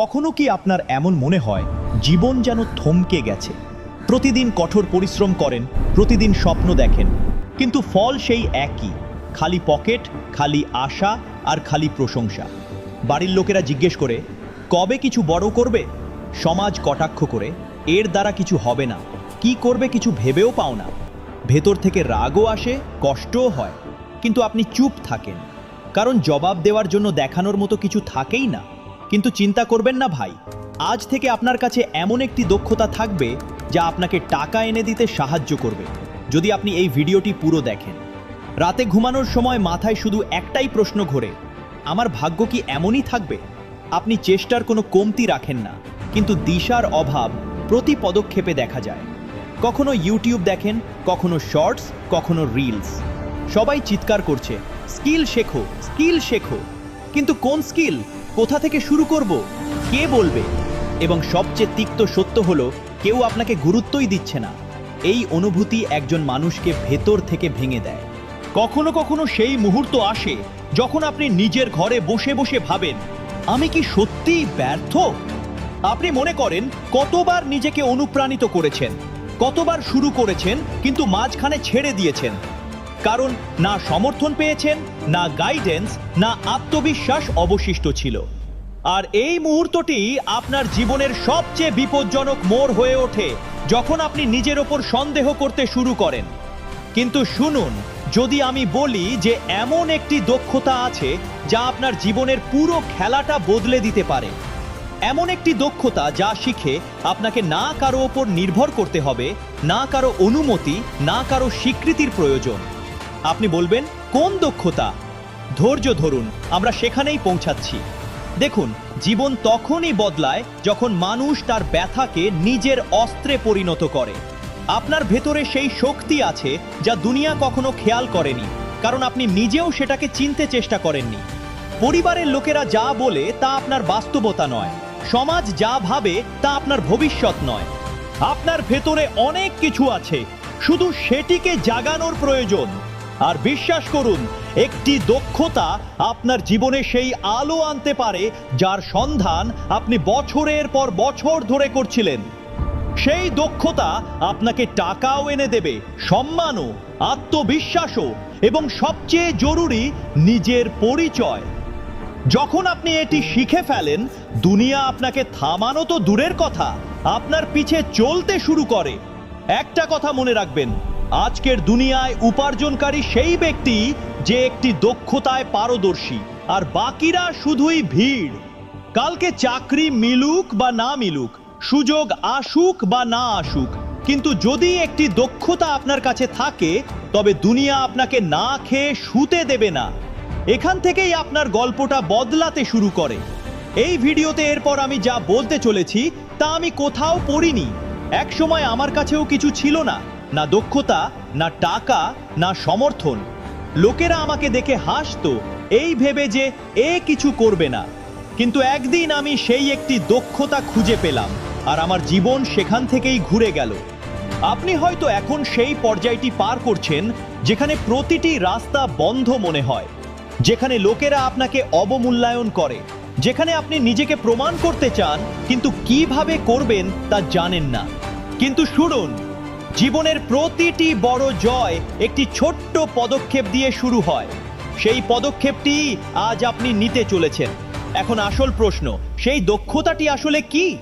কখনো কি আপনার এমন মনে হয়, জীবন যেন থমকে গেছে? প্রতিদিন কঠোর পরিশ্রম করেন, প্রতিদিন স্বপ্ন দেখেন, কিন্তু ফল সেই একই, খালি পকেট, খালি আশা আর খালি প্রশংসা। বাড়ির লোকেরা জিজ্ঞেস করে, কবে কিছু বড় করবে? সমাজ কটাক্ষ করে, এর দ্বারা কিছু হবে না, কি করবে কিছু ভেবেও পাও না? ভেতর থেকে রাগও আসে, কষ্টও হয়, কিন্তু আপনি চুপ থাকেন, কারণ জবাব দেওয়ার জন্য দেখানোর মতো কিছু থাকেই না। কিন্তু চিন্তা করবেন না ভাই। আজ থেকে আপনার কাছে এমন একটি দক্ষতা থাকবে যা আপনাকে টাকা এনে দিতে সাহায্য করবে। যদি আপনি এই ভিডিওটি পুরো দেখেন। রাতে ঘুমানোর সময় মাথায় শুধু একটাই প্রশ্ন ঘোরে, আমার ভাগ্য কি এমনই থাকবে? আপনি চেষ্টার কোনো কমতি রাখেন না, কিন্তু দিশার অভাব প্রতি পদক্ষেপে দেখা যায়। কখনো ইউটিউব দেখেন, কখনো শর্টস, কখনো রিলস। সবাই চিৎকার করছে, স্কিল শেখো স্কিল শেখো। কিন্তু কোন স্কিল? কোথা থেকে শুরু করব? কে বলবে? এবং সবচেয়ে তিক্ত সত্য হলো, কেউ আপনাকে গুরুত্বই দিচ্ছে না। এই অনুভূতি একজন মানুষকে ভেতর থেকে ভেঙে দেয়। কখনো কখনো সেই মুহূর্ত আসে, যখন আপনি নিজের ঘরে বসে বসে ভাবেন, আমি কি সত্যিই ব্যর্থ? আপনি মনে করেন, কতবার নিজেকে অনুপ্রাণিত করেছেন, কতবার শুরু করেছেন, কিন্তু মাঝখানে ছেড়ে দিয়েছেন। কারণ না সমর্থন পেয়েছেন, না গাইডেন্স না আত্মবিশ্বাস অবশিষ্ট ছিল। আর এই মুহূর্তটি আপনার জীবনের সবচেয়ে বিপজ্জনক মোড় হয়ে ওঠে যখন আপনি নিজের ওপর সন্দেহ করতে শুরু করেন। কিন্তু শুনুন, যদি আমি বলি যে এমন একটি দক্ষতা আছে যা আপনার জীবনের পুরো খেলাটা বদলে দিতে পারে। এমন একটি দক্ষতা যা শিখে আপনাকে না কারও ওপর নির্ভর করতে হবে, না কারও অনুমতি, না কারও স্বীকৃতির প্রয়োজন। আপনি বলবেন, কোন দক্ষতা? ধৈর্য ধরুন, আমরা সেখানেই পৌঁছাচ্ছি। দেখুন, জীবন তখনই বদলায় যখন মানুষ তার ব্যথাকে নিজের অস্ত্রে পরিণত করে। আপনার ভেতরে সেই শক্তি আছে যা দুনিয়া কখনো খেয়াল করেনি, কারণ আপনি নিজেও সেটাকে চিনতে চেষ্টা করেননি। পরিবারের লোকেরা যা বলে তা আপনার বাস্তবতা নয়, সমাজ যা ভাবে তা আপনার ভবিষ্যৎ নয়। আপনার ভেতরে অনেক কিছু আছে, শুধু সেটিকে জাগানোর প্রয়োজন। আর বিশ্বাস করুন, একটি দক্ষতা আপনার জীবনে সেই আলো আনতে পারে যার সন্ধান আপনি বছরের পর বছর ধরে করছিলেন। সেই দক্ষতা আপনাকে টাকাও এনে দেবে, সম্মানও, আত্মবিশ্বাসও এবং সবচেয়ে জরুরি নিজের পরিচয়। যখন আপনি এটি শিখে ফেলেন, দুনিয়া আপনাকে থামানো তো দূরের কথা, আপনার পিছে চলতে শুরু করে। একটা কথা মনে রাখবেন আজকের দুনিয়ায় উপার্জনকারী সেই ব্যক্তি যে একটি দক্ষতায় পারদর্শী, আর বাকিরা শুধুই ভিড়। কালকে চাকরি মিলুক বা না মিলুক, সুযোগ আসুক বা না আসুক, কিন্তু যদি একটি দক্ষতা আপনার কাছে থাকে, তবে দুনিয়া আপনাকে না খেয়ে শুতে দেবে না। এখান থেকেই আপনার গল্পটা বদলাতে শুরু করে। এই ভিডিওতে এরপর আমি যা বলতে চলেছি, তা আমি কোথাও পড়িনি। এক সময় আমার কাছেও কিছু ছিল না। না দক্ষতা, না টাকা, না সমর্থন। লোকেরা আমাকে দেখে হাসতো, এই ভেবে যে এ কিছু করবে না। কিন্তু একদিন আমি সেই একটি দক্ষতা খুঁজে পেলাম, আর আমার জীবন সেখান থেকেই ঘুরে গেল। আপনি হয়তো এখন সেই পর্যায়টি পার করছেন, যেখানে প্রতিটি রাস্তা বন্ধ মনে হয়, যেখানে লোকেরা আপনাকে অবমূল্যায়ন করে, যেখানে আপনি নিজেকে প্রমাণ করতে চান, কিন্তু কীভাবে করবেন তা জানেন না। কিন্তু শুনুন জীবনের প্রতিটি বড় জয় একটি ছোট্ট পদক্ষেপ দিয়ে শুরু হয়। সেই পদক্ষেপটি আজ আপনি নিতে চলেছেন। এখন আসল প্রশ্ন, সেই দক্ষতাটি আসলে কি?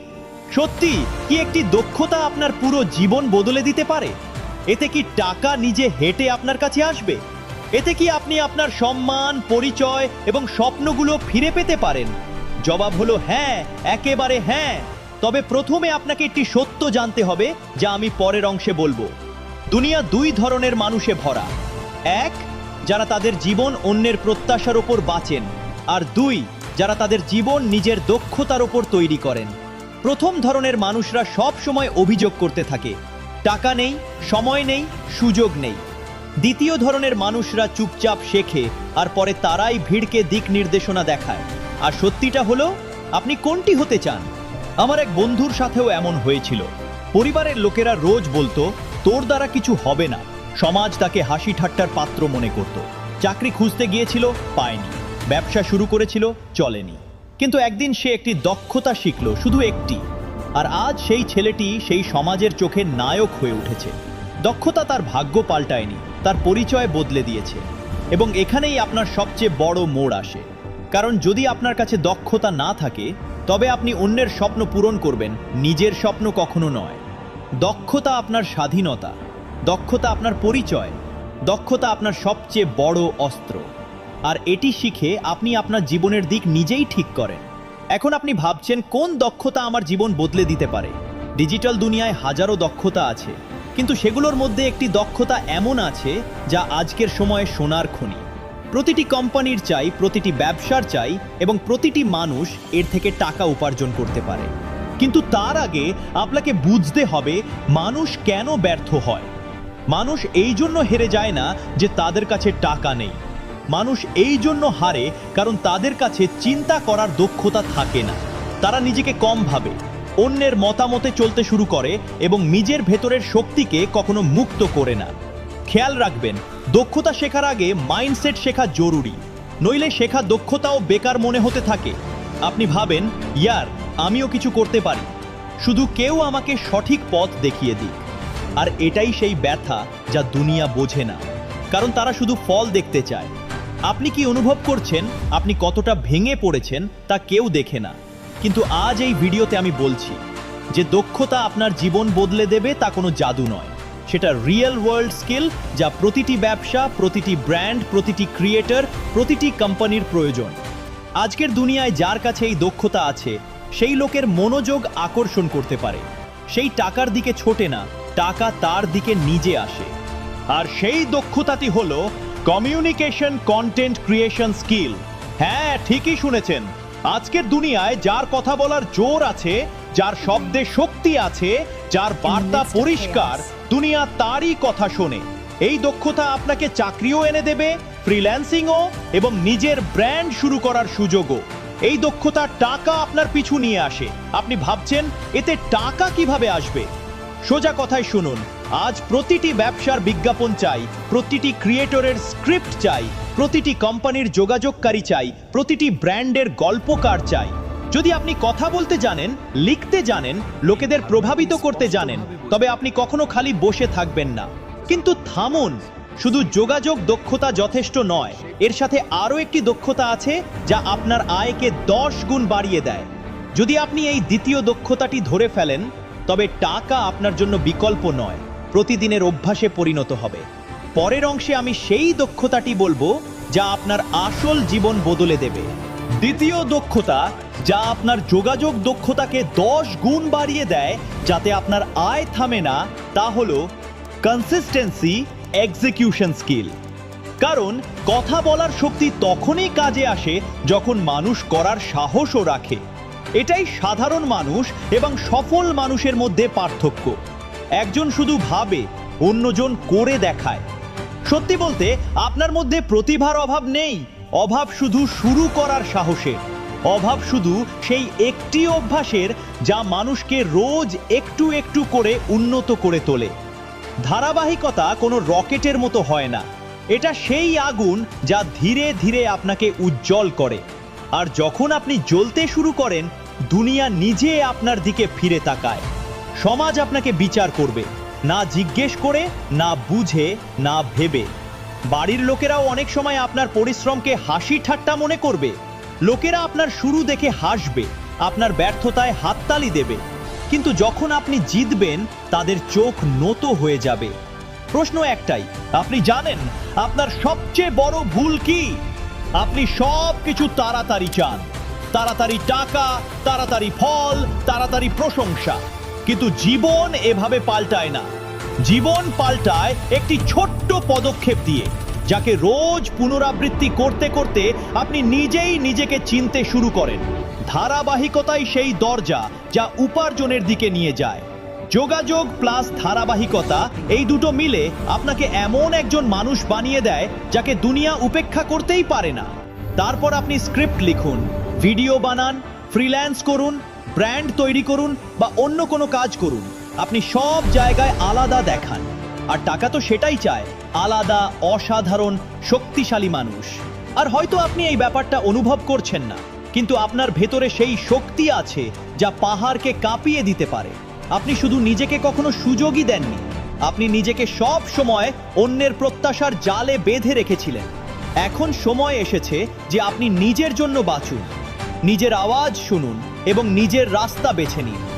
সত্যি, কি একটি দক্ষতা আপনার পুরো জীবন বদলে দিতে পারে? এতে কি টাকা নিজে হেঁটে আপনার কাছে আসবে? এতে কি আপনি আপনার সম্মান, পরিচয় এবং স্বপ্নগুলো ফিরে পেতে পারেন? জবাব হলো হ্যাঁ একেবারে হ্যাঁ। তবে প্রথমে আপনাকে একটি সত্য জানতে হবে, যা আমি পরের অংশে বলব। দুনিয়া দুই ধরনের মানুষে ভরা। এক, যারা তাদের জীবন অন্যের প্রত্যাশার ওপর বাঁচেন, আর দুই, যারা তাদের জীবন নিজের দক্ষতার ওপর তৈরি করেন। প্রথম ধরনের মানুষরা সব সময় অভিযোগ করতে থাকে, টাকা নেই, সময় নেই, সুযোগ নেই। দ্বিতীয় ধরনের মানুষরা চুপচাপ শেখে, আর পরে তারাই ভিড়কে দিক নির্দেশনা দেখায়। আর সত্যিটা হলো, আপনি কোনটি হতে চান? আমার এক বন্ধুর সাথেও এমন হয়েছিল। পরিবারের লোকেরা রোজ বলতো, তোর দ্বারা কিছু হবে না। সমাজ তাকে হাসি ঠাট্টার পাত্র মনে করত। চাকরি খুঁজতে গিয়েছিল, পায়নি। ব্যবসা শুরু করেছিল, চলেনি। কিন্তু একদিন সে একটি দক্ষতা শিখল, শুধু একটি। আর আজ সেই ছেলেটি সেই সমাজের চোখে নায়ক হয়ে উঠেছে। দক্ষতা তার ভাগ্য পাল্টায়নি, তার পরিচয় বদলে দিয়েছে। এবং এখানেই আপনার সবচেয়ে বড় মোড় আসে। কারণ যদি আপনার কাছে দক্ষতা না থাকে, তবে আপনি অন্যের স্বপ্ন পূরণ করবেন, নিজের স্বপ্ন কখনো নয়। দক্ষতা আপনার স্বাধীনতা, দক্ষতা আপনার পরিচয়, দক্ষতা আপনার সবচেয়ে বড় অস্ত্র। আর এটি শিখে আপনি আপনার জীবনের দিক নিজেই ঠিক করেন। এখন আপনি ভাবছেন, কোন দক্ষতা আমার জীবন বদলে দিতে পারে? ডিজিটাল দুনিয়ায় হাজারো দক্ষতা আছে, কিন্তু সেগুলোর মধ্যে একটি দক্ষতা এমন আছে, যা আজকের সময়ে সোনার খনি। প্রতিটি কোম্পানির চাই, প্রতিটি ব্যবসার চাই এবং প্রতিটি মানুষ এর থেকে টাকা উপার্জন করতে পারে। কিন্তু তার আগে আপনাকে বুঝতে হবে মানুষ কেন ব্যর্থ হয়। মানুষ এই জন্য হেরে যায় না যে তাদের কাছে টাকা নেই। মানুষ এই জন্য হারে কারণ তাদের কাছে চিন্তা করার দক্ষতা থাকে না। তারা নিজেকে কম ভাবে, অন্যের মতামতে চলতে শুরু করে এবং নিজের ভেতরের শক্তিকে কখনো মুক্ত করে না। খেয়াল রাখবেন, দক্ষতা শেখার আগে মাইন্ডসেট শেখা জরুরি, নইলে শেখা দক্ষতাও বেকার মনে হতে থাকে। আপনি ভাবেন, ইয়ার, আমিও কিছু করতে পারি। শুধু কেউ আমাকে সঠিক পথ দেখিয়ে দিক। আর এটাই সেই ব্যথা যা দুনিয়া বোঝে না, কারণ তারা শুধু ফল দেখতে চায়। আপনি কি অনুভব করছেন, আপনি কতটা ভেঙে পড়েছেন তা কেউ দেখে না। কিন্তু আজ এই ভিডিওতে আমি বলছি, যে দক্ষতা আপনার জীবন বদলে দেবে তা কোনো জাদু নয়। সেটা রিয়েল ওয়ার্ল্ড স্কিল যা প্রতিটি ব্যবসা, প্রতিটি ব্র্যান্ড প্রতিটি ক্রিয়েটর প্রতিটি কোম্পানির প্রয়োজন। আজকের দুনিয়ায় যার কাছে এই দক্ষতা আছে, সেই লোকের মনোযোগ আকর্ষণ করতে পারে। সেই টাকার দিকে ছোটে না, টাকা তার দিকে নিজে আসে। আর সেই দক্ষতাটি হল কমিউনিকেশন কন্টেন্ট ক্রিয়েশন স্কিল হ্যাঁ ঠিকই শুনেছেন। আজকের দুনিয়ায় যার কথা বলার জোর আছে, যার শব্দে শক্তি আছে যার বার্তা পরিষ্কার দুনিয়া তারই কথা শোনে। এই দক্ষতা আপনাকে চাকরিও এনে দেবে ফ্রিল্যান্সিংও এবং নিজের ব্র্যান্ড শুরু করার সুযোগও। এই দক্ষতা টাকা আপনার পিছু নিয়ে আসে। আপনি ভাবছেন এতে টাকা কীভাবে আসবে? সোজা কথায় শুনুন আজ প্রতিটি ব্যবসার বিজ্ঞাপন চাই প্রতিটি ক্রিয়েটরের স্ক্রিপ্ট চাই প্রতিটি কোম্পানির যোগাযোগকারী চাই প্রতিটি ব্র্যান্ডের গল্পকার চাই। যদি আপনি কথা বলতে জানেন, লিখতে জানেন, লোকেদের প্রভাবিত করতে জানেন, তবে আপনি কখনো খালি বসে থাকবেন না। কিন্তু থামুন, শুধু যোগাযোগ দক্ষতা যথেষ্ট নয়, এর সাথে আরও একটি দক্ষতা আছে যা আপনার আয়কে দশ গুণ বাড়িয়ে দেয়। যদি আপনি এই দ্বিতীয় দক্ষতাটি ধরে ফেলেন, তবে টাকা আপনার জন্য বিকল্প নয়, প্রতিদিনের অভ্যাসে পরিণত হবে। পরের অংশে আমি সেই দক্ষতাটি বলব যা আপনার আসল জীবন বদলে দেবে। দ্বিতীয় দক্ষতা যা আপনার যোগাযোগ দক্ষতাকে দশ গুণ বাড়িয়ে দেয়, যাতে আপনার আয় থামে না, তা হল কনসিস্টেন্সি এক্সিকিউশন স্কিল কারণ, কথা বলার শক্তি তখনই কাজে আসে যখন মানুষ করার সাহসও রাখে। এটাই সাধারণ মানুষ এবং সফল মানুষের মধ্যে পার্থক্য। একজন শুধু ভাবে, অন্যজন করে দেখায়। সত্যি বলতে, আপনার মধ্যে প্রতিভার অভাব নেই, অভাব শুধু শুরু করার সাহসের। অভাব শুধু সেই একটি অভ্যাসের যা মানুষকে রোজ একটু একটু করে উন্নত করে তোলে। ধারাবাহিকতা কোনো রকেটের মতো হয় না। এটা সেই আগুন যা ধীরে ধীরে আপনাকে উজ্জ্বল করে। আর যখন আপনি জ্বলতে শুরু করেন, দুনিয়া নিজে আপনার দিকে ফিরে তাকায়। সমাজ আপনাকে বিচার করবে, না জিজ্ঞেস করে, না বুঝে, না ভেবে। বাড়ির লোকেরাও অনেক সময় আপনার পরিশ্রমকে হাসি ঠাট্টা মনে করবে। লোকেরা আপনার শুরু দেখে হাসবে, আপনার ব্যর্থতায় হাততালি দেবে। কিন্তু যখন আপনি জিতবেন, তাদের চোখ নত হয়ে যাবে। প্রশ্ন একটাই, আপনি জানেন আপনার সবচেয়ে বড় ভুল কি? আপনি সব কিছু তাড়াতাড়ি চান। তাড়াতাড়ি টাকা, তাড়াতাড়ি ফল, তাড়াতাড়ি প্রশংসা। কিন্তু জীবন এভাবে পাল্টায় না। জীবন পাল্টায় একটি ছোট্ট পদক্ষেপ দিয়ে। যাকে রোজ পুনরাবৃত্তি করতে করতে আপনি নিজেই নিজেকে চিনতে শুরু করেন। ধারাবাহিকতাই সেই দরজা যা উপার্জনের দিকে নিয়ে যায়। যোগাযোগ প্লাস ধারাবাহিকতা এই দুটো মিলে আপনাকে এমন একজন মানুষ বানিয়ে দেয় যাকে দুনিয়া উপেক্ষা করতেই পারে না। তারপর আপনি স্ক্রিপ্ট লিখুন, ভিডিও বানান, ফ্রিল্যান্স করুন, ব্র্যান্ড তৈরি করুন বা অন্য কোনো কাজ করুন। আপনি সব জায়গায় আলাদা দেখান। আর টাকা তো সেটাই চায় আলাদা, অসাধারণ, শক্তিশালী মানুষ। আর হয়তো আপনি এই ব্যাপারটা অনুভব করছেন না, কিন্তু আপনার ভেতরে সেই শক্তি আছে যা পাহাড়কে কাঁপিয়ে দিতে পারে। আপনি শুধু নিজেকে কখনো সুযোগই দেননি, আপনি নিজেকে সব সময় অন্যের প্রত্যাশার জালে বেঁধে রেখেছিলেন। এখন সময় এসেছে যে আপনি নিজের জন্য বাঁচুন, নিজের আওয়াজ শুনুন এবং নিজের রাস্তা বেছে নিন।